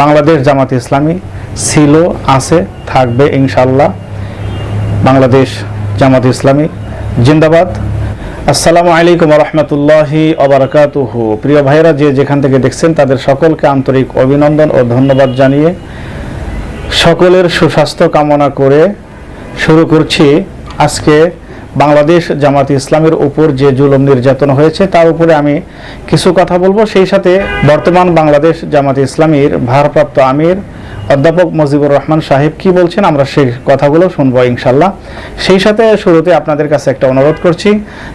বাংলাদেশ জামাত ইসলামী ছিল, আছে, থাকবে ইনশাল্লাহ বাংলাদেশ জামাত ইসলামী জিন্দাবাদ। আসসালামু আলাইকুম রহমতুল্লাহি অবরাকাতুহু প্রিয় ভাইরা যে যেখান থেকে দেখছেন, তাদের সকলকে আন্তরিক অভিনন্দন ও ধন্যবাদ জানিয়ে সকলের সুস্বাস্থ্য কামনা করে শুরু করছি আজকে বাংলাদেশ জামাত ইসলামের উপর যে জুলুম নির্যাতন হয়েছে, তার উপরে আমি কিছু কথা বলব। সেই সাথে বর্তমান বাংলাদেশ জামাত ইসলামীর ভারপ্রাপ্ত আমির অধ্যাপক মজিবুর রহমান সাহেব কি বলছেন, আমরা সেই কথাগুলো শুনব ইনশাল্লাহ সেই সাথে শুরুতে আপনাদের কাছে একটা অনুরোধ করছি,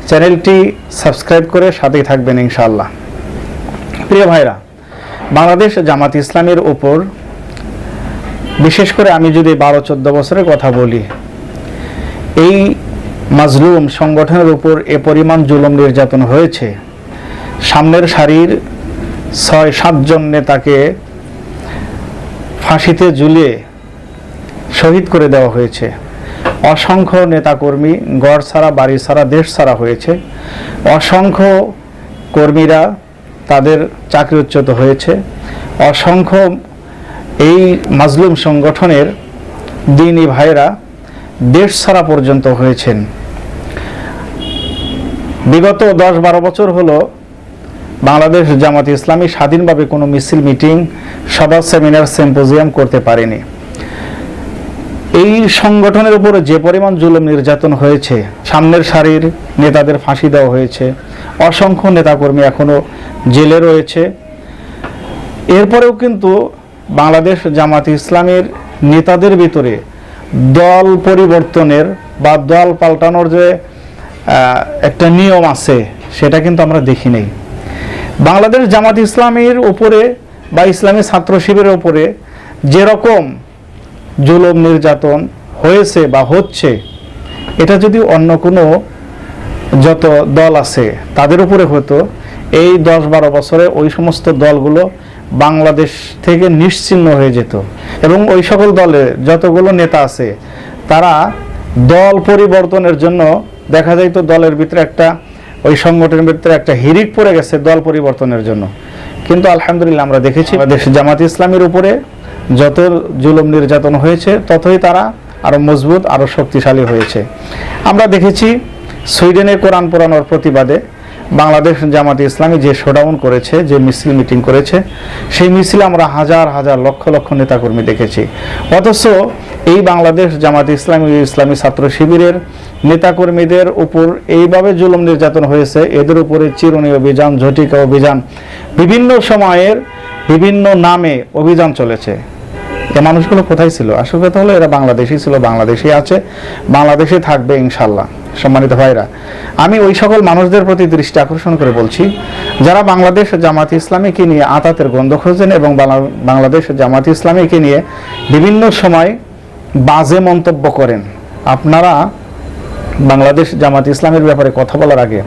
চ্যানেলটি সাবস্ক্রাইব করে সাথেই থাকবেন ইনশাল্লাহ প্রিয় ভাইরা, বাংলাদেশ জামাত ইসলামের উপর বিশেষ করে আমি যদি বারো চোদ্দ বছরের কথা বলি, এই মাজলুম সংগঠনের উপর এ পরিমাণ জুলুম নির্যাতন হয়েছে। সামনের সারির ছয় সাতজন নেতাকে ফাঁসিতে ঝুলিয়ে শহীদ করে দেওয়া হয়েছে। অসংখ্য নেতাকর্মী গড় ছাড়া, বাড়ি ছাড়া, দেশ ছাড়া হয়েছে। অসংখ্য কর্মীরা তাদের চাকরিচ্যুত হয়েছে। অসংখ্য এই মাজলুম সংগঠনের দিনী ভাইরা দেশ ছাড়া পর্যন্ত হয়েছেন। বিগত দশ বারো বছর হলো বাংলাদেশ জামাত ইসলামী স্বাধীনভাবে কোনো মিছিল, মিটিং সভা সেমিনার, সিম্পোজিয়াম করতে পারেনি। এই সংগঠনের উপরে যে পরিমাণ জুলুম নির্যাতন হয়েছে, সামনের সারির নেতাদের ফাঁসি দেওয়া হয়েছে, অসংখ্য নেতাকর্মী এখনও জেলে রয়েছে। এরপরেও কিন্তু বাংলাদেশ জামাত ইসলামের নেতাদের ভিতরে দল পরিবর্তনের বা দল পাল্টানোর যে একটা নিয়ম আছে, সেটা কিন্তু আমরা দেখি নেই। বাংলাদেশ জামাত ইসলামের উপরে বা ইসলামী ছাত্র শিবিরের উপরে যেরকম জুলম নির্যাতন হয়েছে বা হচ্ছে, এটা যদি অন্য কোনো যত দল আছে, তাদের উপরে হতো, এই দশ বারো বছরে ওই সমস্ত দলগুলো বাংলাদেশ থেকে নিশ্চিহ্ন হয়ে যেত। এবং ওই সকল দলে যতগুলো নেতা আছে, তারা দল পরিবর্তনের জন্য দেখা যায় তো দলের ভিতরে একটা, ওই সংগঠনের ভিতরে একটা হিরিক পড়ে গেছে দল পরিবর্তনের জন্য। কিন্তু আলহামদুলিল্লাহ আমরা দেখেছি বাংলাদেশ জামাত ইসলামের উপরে যত জুলুম নির্যাতন হয়েছে, ততই তারা আরও মজবুত, আরও শক্তিশালী হয়েছে। আমরা দেখেছি সুইডেনে কোরআন পোড়ানোর প্রতিবাদে বাংলাদেশ জামাত ইসলামী যে শোডাউন করেছে, যে মিছিল মিটিং করেছে, সেই মিছিলে আমরা হাজার হাজার লক্ষ লক্ষ নেতাকর্মী দেখেছি। অথচ এই বাংলাদেশ জামাত ইসলামী ইসলামী ছাত্র শিবিরের নেতাকর্মীদের উপর এইভাবে জুলুম নির্যাতন হয়েছে, এদের উপরে চিরুনি অভিযান, ঝটিকা অভিযান, বিভিন্ন সময়ের বিভিন্ন নামে অভিযান চলেছে। এ মানুষগুলো কোথায় ছিল? আসল কথা হলো এরা বাংলাদেশি ছিল বাংলাদেশি আছে, বাংলাদেশে থাকবে ইনশাল্লাহ। সম্মানিত ভাইরা, আমি ওই সকল মানুষদের প্রতি দৃষ্টি আকর্ষণ করে বলছি, যারা বাংলাদেশ জামাত ইসলামীকে নিয়ে আতাতের গন্ধ খোঁজেন এবং বাংলাদেশ জামাত ইসলামীকে নিয়ে বিভিন্ন সময় বাজে মন্তব্য করেন। আপনারা বাংলাদেশ জামাত ইসলামের ব্যাপারে কথা বলার আগে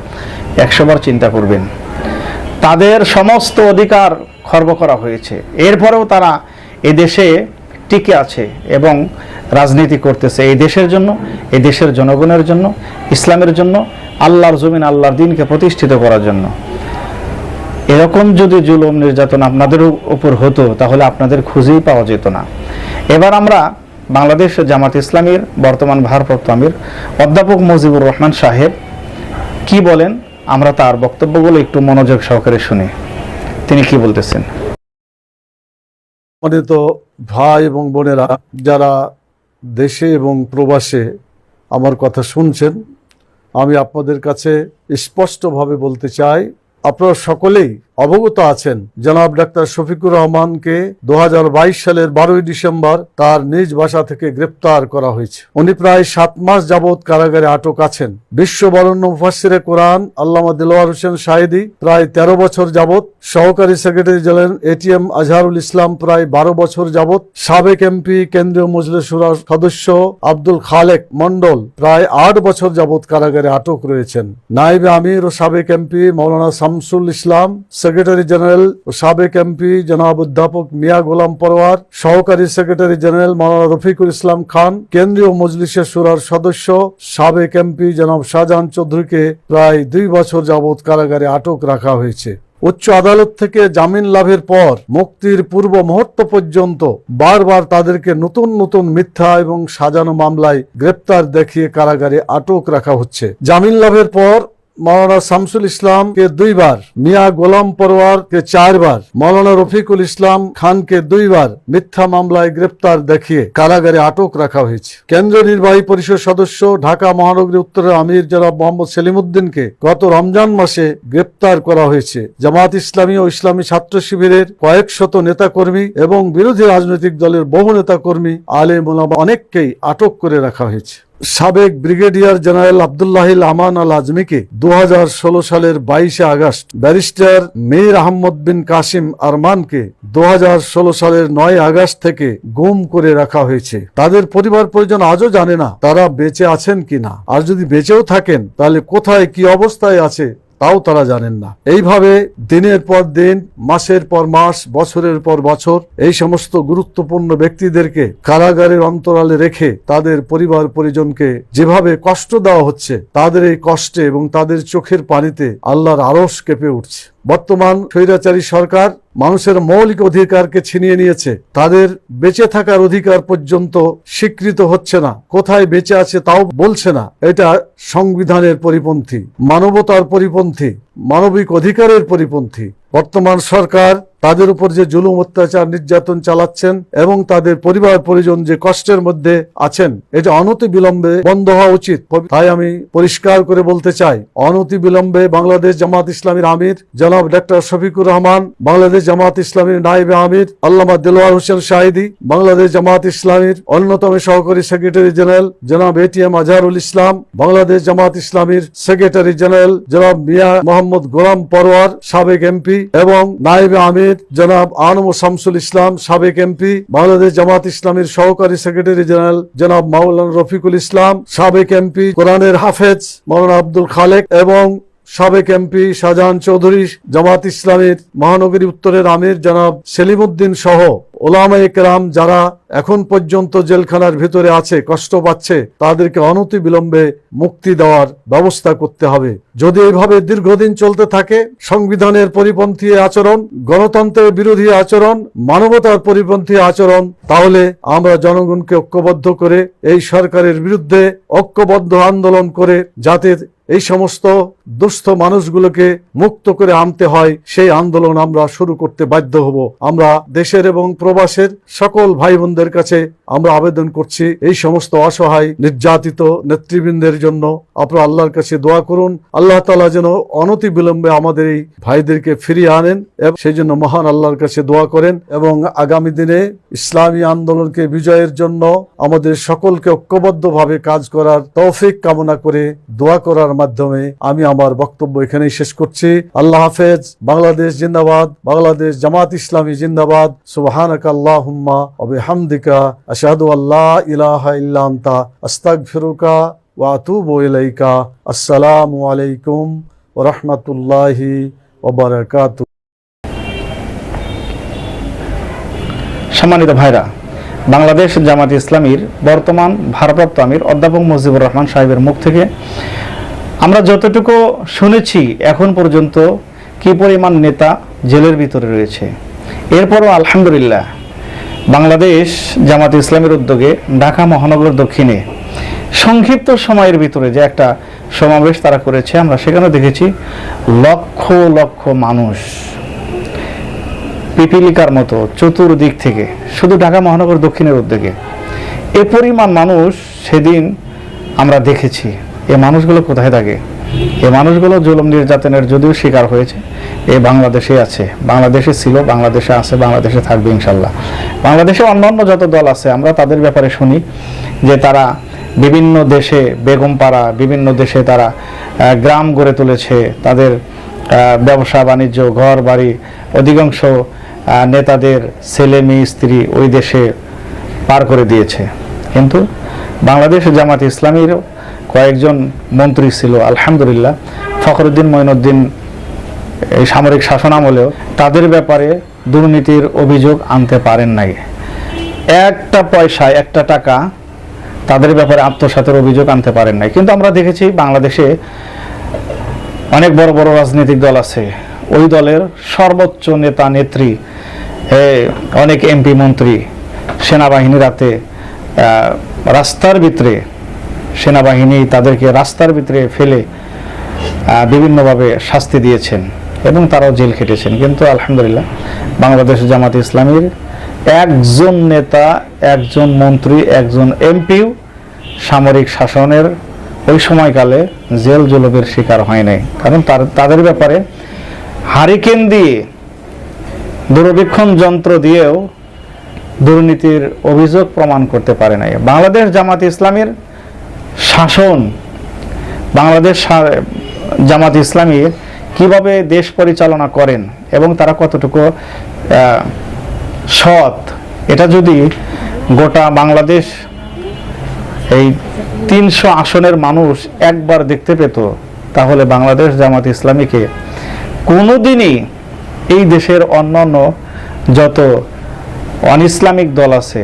একশোবার চিন্তা করবেন। তাদের সমস্ত অধিকার খর্ব করা হয়েছে। এরপরেও তারা এদেশে টিকে আছে এবং রাজনীতি করতেছে এই দেশের জন্য, এই দেশের জনগণের জন্য, ইসলামের জন্য, আল্লাহর জমিন, আল্লাহর দিনকে প্রতিষ্ঠিত করার জন্য। এরকম যদি জুলুম নির্যাতন আপনাদের উপর হতো, তাহলে আপনাদের খুঁজেই পাওয়া যেত না। এবার আমরা বাংলাদেশ জামাত ইসলামীর বর্তমান ভারপ্রাপ্ত আমির অধ্যাপক মুজিবুর রহমান সাহেব কি বলেন, আমরা তার বক্তব্যগুলো একটু মনোযোগ সহকারে শুনি। তিনি কি বলতেছেন? সম্মানিত ভাই এবং বোনেরা, যারা দেশে এবং প্রবাসে আমার কথা শুনছেন। আমি আপনাদের কাছে স্পষ্টভাবে বলতে চাই আপনারা সকলেই অবগত আছেন জনাব ডাক্তার শফিকুর রহমানকে দু সালের বারোই ডিসেম্বর তার নিজ বাসা থেকে গ্রেপ্তার করা হয়েছে। উনি প্রায় সাত মাস যাবৎ কারাগারে আটক আছেন। বিশ্ব বরণ্য মুফাসিরে কোরআন আল্লামা দিলওয়ার হোসেন শাহিদি প্রায় তেরো বছর যাবৎ, সহকারী secretary general ATM Azharul Islam প্রায় বারো বছর যাবৎ, সাবেক এমপি, কেন্দ্রীয় মজলিসুরার সদস্য আব্দুল খালেক মন্ডল প্রায় আট বছর যাবৎ কারাগারে আটক রয়েছেন। নাইবে আমির ও সাবেক MP Maulana Shamsul Islam secretary general ও সাবেক এমপি জনাব অধ্যাপক মিয়া গোলাম পরওয়ার সহকারী সেক্রেটারি জেনারেল মৌলানা রফিকুল ইসলাম খান, কেন্দ্রীয় মজলিসের সুরার সদস্য, সাবেক এমপি জনাব শাহজাহান চৌধুরীকে প্রায় দুই বছর যাবৎ কারাগারে আটক রাখা হয়েছে। উচ্চ আদালত থেকে জামিন লাভের পর মুক্তির পূর্ব মুহূর্ত পর্যন্ত বারবার তাদেরকে নতুন নতুন মিথ্যা এবং সাজানো মামলায় গ্রেপ্তার দেখিয়ে কারাগারে আটক রাখা হচ্ছে। জামিন লাভের পর মাওলানা শামসুল ইসলামকে দুইবার, মিয়া গোলাম পরোয়ারকে চারবার মাওলানা রফিকুল ইসলাম খানকে দুইবার মিথ্যা মামলায় গ্রেপ্তার দেখিয়ে কারাগারে আটক রাখা হয়েছে। কেন্দ্রীয় নির্বাহী পরিষদ সদস্য ঢাকা মহানগরী উত্তরের আমির জনাব মোহাম্মদ সেলিমুদ্দিনকে গত রমজান মাসে গ্রেপ্তার করা হয়েছে। জামাত ইসলামী ও ইসলামী ছাত্র শিবিরের কয়েক শত নেতাকর্মী এবং বিরোধী রাজনৈতিক দলের বহু নেতাকর্মী আলে ওলামা অনেককেই আটক করে রাখা হয়েছে। সাবেক ব্রিগেডিয়ার জেনারেল আবদুল্লাহিল আমান আল আজমিকে দুহাজার ষোলো সালের বাইশে আগস্ট ব্যারিস্টার মীর আহমদ বিন কাসিম আরমানকে দু হাজার ষোলো সালের নয় আগস্ট থেকে গুম করে রাখা হয়েছে। তাদের পরিবার পরিজন আজও জানে না তারা বেঁচে আছেন কিনা। আর যদি বেঁচেও থাকেন, তাহলে কোথায় কি অবস্থায় আছে তাও তারা জানেন না। এইভাবে দিনের পর দিন, মাসের পর মাস, বছরের পর বছর এই সমস্ত গুরুত্বপূর্ণ ব্যক্তিদেরকে কারাগারের অন্তরালে রেখে তাদের পরিবার পরিজনকে যেভাবে কষ্ট দেওয়া হচ্ছে, তাদের এই কষ্টে এবং তাদের চোখের পানিতে আল্লাহর আড়স কেঁপে উঠছে। বর্তমান স্বৈরাচারী সরকার মানুষের মৌলিক অধিকারকে ছিনিয়ে নিয়েছে। তাদের বেঁচে থাকার অধিকার পর্যন্ত স্বীকৃত হচ্ছে না। কোথায় বেঁচে আছে তাও বলছে না। এটা সংবিধানের পরিপন্থী, মানবতার পরিপন্থী, মানবিক অধিকারের পরিপন্থী। বর্তমান সরকার তাদের উপর যে জুলুম, অত্যাচার, নির্যাতন চালাচ্ছেন এবং তাদের পরিবার, পরিজন যে কষ্টের মধ্যে আছেন, এটা অনতি বিলম্বে বন্ধ হওয়া উচিত। তাই আমি পরিষ্কার করে বলতে চাই, অনতি বিলম্বে বাংলাদেশ জামাত ইসলামীর আমির জনাব ডাক্তার শফিকুর রহমান, বাংলাদেশ জামাত ইসলামীর নাইবে আমির, আল্লামা দিলওয়ার হোসেন শাহিদি, বাংলাদেশ জামাত ইসলামীর অন্যতম সহকারী সেক্রেটারি জেনারেল জনাব এটিএম আজহারুল ইসলাম, বাংলাদেশ জামাত ইসলামীর সেক্রেটারি জেনারেল জনাব মিয়া মোহাম্মদ গোলাম পরোয়ার সাবেক এমপি এবং নাইবে আমির জনাব আনম শামসুল ইসলাম, সাবেক এমপি, বাংলাদেশ জামাত ইসলামের সহকারী সেক্রেটারি জেনারেল, জনাব মাওলানা রফিকুল ইসলাম, সাবেক এমপি, কোরআনের হাফেজ মৌলানা আব্দুল খালেক এবং সাবেক এমপি শাহজাহান চৌধুরী, জামাত ইসলামের মহানগরী উত্তরের আমির জনাব সেলিমুদ্দিন সহ ওলামা একরাম যারা এখন পর্যন্ত জেলখানার ভিতরে আছে, কষ্ট পাচ্ছে, তাদেরকে অনতি বিলম্বে মুক্তি দেওয়ার ব্যবস্থা করতে হবে। যদি এভাবে দীর্ঘদিন চলতে থাকে, সংবিধানের পরিপন্থী আচরণ, গণতন্ত্রের বিরোধী আচরণ, মানবতার পরিপন্থী আচরণ, তাহলে আমরা জনগণকে ঐক্যবদ্ধ করে এই সরকারের বিরুদ্ধে ঐক্যবদ্ধ আন্দোলন করে যাতে এই সমস্ত দুস্থ মানুষগুলোকে মুক্ত করে আনতে হয়, সেই আন্দোলন আমরা শুরু করতে বাধ্য হব। আমরা দেশের এবং প্রবাসের সকল ভাই বোনদের কাছে আমরা আবেদন করছি, এই সমস্ত অসহায়, নির্যাতিত নেতৃবৃন্দের জন্য আপনারা আল্লাহর কাছে দোয়া করুন। আল্লাহ তালা যেন অনতি বিলম্বে আমাদের এই ভাইদেরকে ফিরিয়ে আনেন এবং সেই জন্য মহান আল্লাহর কাছে দোয়া করেন এবং আগামী দিনে ইসলামী আন্দোলনকে বিজয়ের জন্য আমাদের সকলকে ঐক্যবদ্ধভাবে কাজ করার তৌফিক কামনা করে দোয়া করার মাধ্যমে আমি আমার বক্তব্য এখানেই শেষ করছি। আল্লাহ হাফেজ, বাংলাদেশ জিন্দাবাদ, বাংলাদেশ জামাত ইসলামী জিন্দাবাদ। সুবহানাকা আল্লাহুম্মা ওয়া বিহামদিকা আশহাদু আল্লা ইলাহা ইল্লা আনতা আস্তাগফিরুকা ওয়া আতুবু ইলাইকা। আসসালামু আলাইকুম ওয়া রাহমাতুল্লাহি ওয়া সম্মানিত ভাইরা, বাংলাদেশ জামাত ইসলামীর বর্তমান ভারপ্রাপ্ত আমির অধ্যাপক মুজিবুর রহমান সাহেবের মুখ থেকে আমরা যতটুকু শুনেছি এখন পর্যন্ত কি পরিমাণ নেতা জেলের ভিতরে রয়েছে। এরপরও আলহামদুলিল্লাহ বাংলাদেশ জামাত ইসলামের উদ্যোগে ঢাকা মহানগর দক্ষিণে সংক্ষিপ্ত সময়ের ভিতরে যে একটা সমাবেশ তারা করেছে, আমরা সেখানে দেখেছি লক্ষ লক্ষ মানুষ পিপিলিকার মতো চতুর্দিক থেকে, শুধু ঢাকা মহানগর দক্ষিণের উদ্যোগে। এ পরিমাণ মানুষ সেদিন আমরা দেখেছি। এ মানুষগুলো কোথায় থাকে? এ মানুষগুলো জুলুম নির্যাতনের যদিও শিকার হয়েছে, এ বাংলাদেশে আছে। বাংলাদেশে ছিল, বাংলাদেশে আছে, বাংলাদেশে থাকবে ইনশাল্লাহ। বাংলাদেশে অন্যান্য যত দল আছে, আমরা তাদের ব্যাপারে শুনি যে তারা বিভিন্ন দেশে বেগমপাড়া, বিভিন্ন দেশে তারা গ্রাম গড়ে তুলেছে, তাদের ব্যবসা, বাণিজ্য ঘর বাড়ি অধিকাংশ নেতাদের ছেলে মেয়ে, স্ত্রী ওই দেশে পার করে দিয়েছে। কিন্তু বাংলাদেশ জামাত ইসলামীর কয়েকজন মন্ত্রী ছিল আলহামদুলিল্লাহ। ফখরুদ্দিন মঈনুদ্দিন এই সামরিক শাসন আমলেও তাদের ব্যাপারে দুর্নীতির অভিযোগ আনতে পারেন নাই। একটা পয়সা একটা টাকা তাদের ব্যাপারে আত্মসাতের অভিযোগ আনতে পারেন নাই। কিন্তু আমরা দেখেছি বাংলাদেশে অনেক বড় বড় রাজনৈতিক দল আছে। ওই দলের সর্বোচ্চ নেতা নেত্রী অনেক এমপি মন্ত্রী সেনাবাহিনী রাতে আহ, রাস্তার ভিতরে সেনাবাহিনী তাদেরকে রাস্তার ভিতরে ফেলে বিভিন্নভাবে শাস্তি দিয়েছেন এবং তারাও জেল খেটেছেন। কিন্তু আলহামদুলিল্লাহ, বাংলাদেশ জামাত ইসলামীর একজন নেতা, একজন মন্ত্রী, একজন এমপিও সামরিক শাসনের ওই সময়কালে জেল জুলুমের শিকার হয় নাই। কারণ তার- তাদের ব্যাপারে হারিকেন দিয়ে দূরবীক্ষণ যন্ত্র দিয়েও দুর্নীতির অভিযোগ প্রমাণ করতে পারে নাই। বাংলাদেশ জামাত ইসলামীর শাসন, বাংলাদেশ জামাত ইসলামী কীভাবে দেশ পরিচালনা করেন এবং তারা কতটুকু সৎ, এটা যদি গোটা বাংলাদেশ এই তিনশো আসনের মানুষ একবার দেখতে পেত, তাহলে বাংলাদেশ জামাত ইসলামীকে কোনোদিনই এই দেশের অন্যান্য যত অন ইসলামিক দল আছে,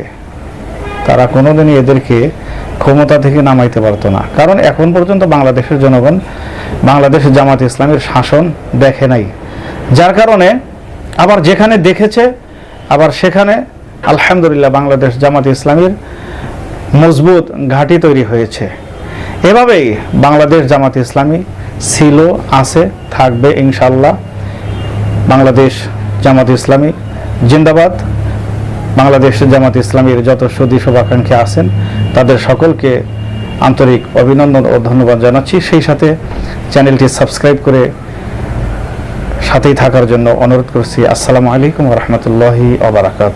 তারা কোনোদিনই এদেরকে ক্ষমতা থেকে নামাইতে পারতো না। কারণ এখন পর্যন্ত বাংলাদেশের জনগণ, বাংলাদেশ জামাত ইসলামের শাসন দেখে নাই। যার কারণে আবার যেখানে দেখেছে, আবার সেখানে আলহামদুলিল্লাহ বাংলাদেশ জামাত ইসলামীর মজবুত ঘাঁটি তৈরি হয়েছে। এভাবেই বাংলাদেশ জামাত ইসলামী ছিল, আছে, থাকবে ইনশাল্লাহ বাংলাদেশ জামাত ইসলামী জিন্দাবাদ। বাংলাদেশ জামাত ইসলামের যত সুদী শুভাকাঙ্ক্ষী আছেন, তাদের সকলকে আন্তরিক অভিনন্দন ও ধন্যবাদ জানাচ্ছি। সেই সাথে চ্যানেলটি সাবস্ক্রাইব করে সাথেই থাকার জন্য অনুরোধ করছি। আসসালামু আলাইকুম রহমতুল্লাহি ওবরাকাত